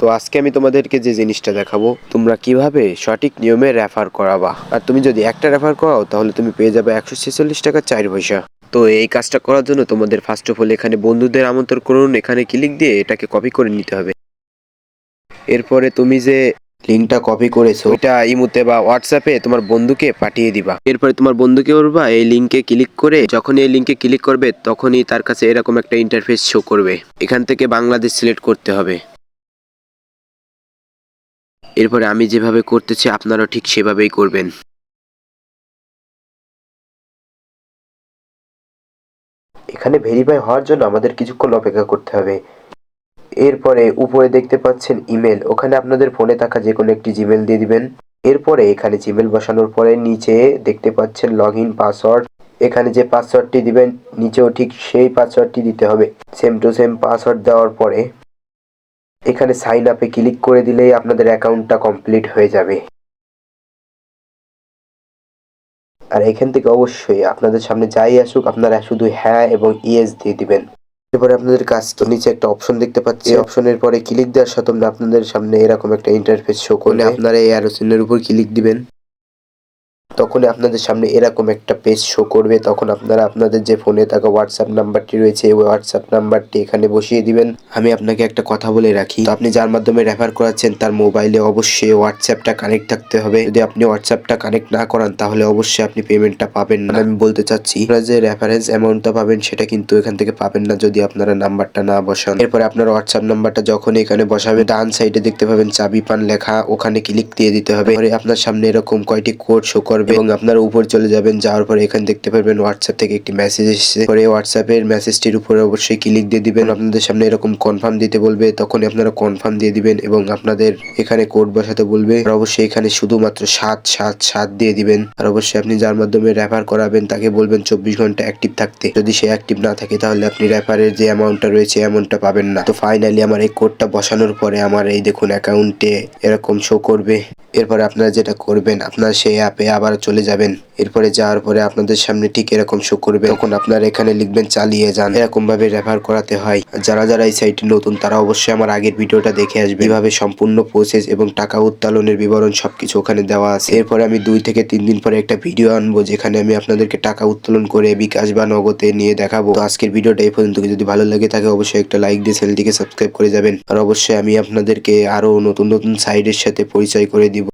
তো আজকে আমি তোমাদেরকে যে জিনিসটা দেখাবো, তোমরা কীভাবে সঠিক নিয়মে রেফার করাবা। আর তুমি যদি একটা রেফার করাও, তাহলে তুমি পেয়ে যাবে একশো ছেচল্লিশ টাকা চার পয়সা। তো এই কাজটা করার জন্য তোমাদের ফার্স্ট অফ অল এখানে বন্ধুদের আমন্ত্রণ করুন, এখানে ক্লিক দিয়ে এটাকে কপি করে নিতে হবে। এরপরে তুমি যে লিঙ্কটা কপি করেছ, এটা ইমুতে বা হোয়াটসঅ্যাপে তোমার বন্ধুকে পাঠিয়ে দিবা। এরপরে তোমার বন্ধুকে বলবা, এই লিঙ্কে ক্লিক করে যখন এই লিঙ্কে ক্লিক করবে, তখনই তার কাছে এরকম একটা ইন্টারফেস শো করবে। এখান থেকে বাংলাদেশ সিলেক্ট করতে হবে। এরপরে আমি যেভাবে করতেছি, আপনারাও ঠিক সেভাবেই করবেন। এখানে ভেরিফাই হওয়ার জন্য আমাদের কিছুক্ষণ অপেক্ষা করতে হবে। এরপরে উপরে দেখতে পাচ্ছেন ইমেল ওখানে আপনাদের ফোনে থাকা যে কোনো একটি জিমেল দিয়ে দিবেন। এরপরে এখানে জিমেল বসানোর পরে নিচে দেখতে পাচ্ছেন লগ ইন পাসওয়ার্ড এখানে যে পাসওয়ার্ডটি দিবেন, নিচেও ঠিক সেই পাসওয়ার্ডটি দিতে হবে। সেম টু সেম পাসওয়ার্ড দেওয়ার পরে এখানে সাইন আপে ক্লিক করে দিলেই আপনাদের অ্যাকাউন্টটা কমপ্লিট হয়ে যাবে। আর এখান থেকে অবশ্যই আপনাদের সামনে যাই আসুক আপনারা শুধু হ্যাঁ এবং ইয়েস দিয়ে দিবেন। এরপরে আপনাদের কাজ তো নিচে একটা অপশন দেখতে পাচ্ছি। অপশনের পরে ক্লিক দেওয়ার সাথে আপনাদের সামনে এরকম একটা ইন্টারফেস শো করলে আপনারা এই অ্যারোসিনের চিহ্নের উপর ক্লিক দিবেন। তখনই আপনাদের সামনে এরকম একটা পেজ শো করবে। তখন আপনারা আপনাদের যে ফোনে থাকা হোয়াটসঅ্যাপ নাম্বারটি রয়েছে, ওই হোয়াটসঅ্যাপ নাম্বারটি এখানে বসিয়ে দিবেন। আমি আপনাকে একটা কথা বলে রাখি। আপনি যার মাধ্যমে রেফার করাচ্ছেন, তার মোবাইলে অবশ্যই হোয়াটসঅ্যাপটা কানেক্ট থাকতে হবে। যদি আপনি হোয়াটসঅ্যাপটা কানেক্ট না করান, তাহলে অবশ্যই আপনি পেমেন্টটা পাবেন না। আমি বলতে চাচ্ছি, আপনারা যে রেফারেন্স অ্যামাউন্টটা পাবেন, সেটা কিন্তু এখান থেকে পাবেন না যদি আপনারা নাম্বারটা না বসান। এরপরে আপনার হোয়াটসঅ্যাপ নাম্বারটা যখন এখানে বসাবেন ডান সাইডে দেখতে পাবেন চাবি পান লেখা, ওখানে ক্লিক দিয়ে দিতে হবে। আপনার সামনে এরকম কয়টি কোড শো করবে এবং আপনারা উপর চলে যাবেন, যাওয়ার পরে এখানে দেখতে পারবেন হোয়াটসঅ্যাপ থেকে একটি মেসেজ এসেছে। পরে হোয়াটসঅ্যাপের মেসেজটির উপরে অবশ্যই ক্লিক দিয়ে দিবেন। আপনাদের সামনে এরকম কনফার্ম দিতে বলবে তখন আপনারা কনফার্ম দিয়ে দিবেন এবং আপনাদের এখানে কোড বসাতে বলবে। আর অবশ্যই এখানে শুধুমাত্র সাত সাত সাত দিয়ে দিবেন। আর অবশ্যই আপনি যার মাধ্যমে রেফার করাবেন, তাকে বলবেন চব্বিশ ঘণ্টা অ্যাক্টিভ থাকতে। যদি সে অ্যাক্টিভ না থাকে, তাহলে আপনি রেফারের যে অ্যামাউন্টটা রয়েছে অ্যামাউন্টটা পাবেন না। তো ফাইনালি আমার এই কোডটা বসানোর পরে আমার এই দেখুন অ্যাকাউন্টে এরকম শো করবে। এরপরে আপনারা যেটা করবেন, আপনার সেই অ্যাপে আবার চলে যাবেন। এরপরে যাওয়ার পরে আপনাদের সামনে ঠিক এরকম শো করবে। তখন আপনারা এখানে লিখবেন, চালিয়ে যান। এরকম ভাবে রেফার করাতে হয়। যারা যারা এই সাইটে নতুন, তারা অবশ্যই আমার আগের ভিডিওটা দেখে আসবে। এভাবে সম্পূর্ণ প্রসেস এবং টাকা উত্তোলনের বিবরণ সবকিছু ওখানে দেওয়া আছে। এরপরে আমি দুই থেকে তিন দিন পরে একটা ভিডিও আনব, যেখানে আমি আপনাদেরকে টাকা উত্তোলন করে বিকাশ বা নগদে নিয়ে দেখাবো। তো আজকের ভিডিওটা এই পর্যন্ত। যদি ভালো লাগে থাকে, অবশ্যই একটা লাইক দিয়ে চ্যানেলটিকে সাবস্ক্রাইব করে যাবেন। আর অবশ্যই আমি আপনাদেরকে আরও নতুন নতুন সাইডের সাথে পরিচয় করে দিব।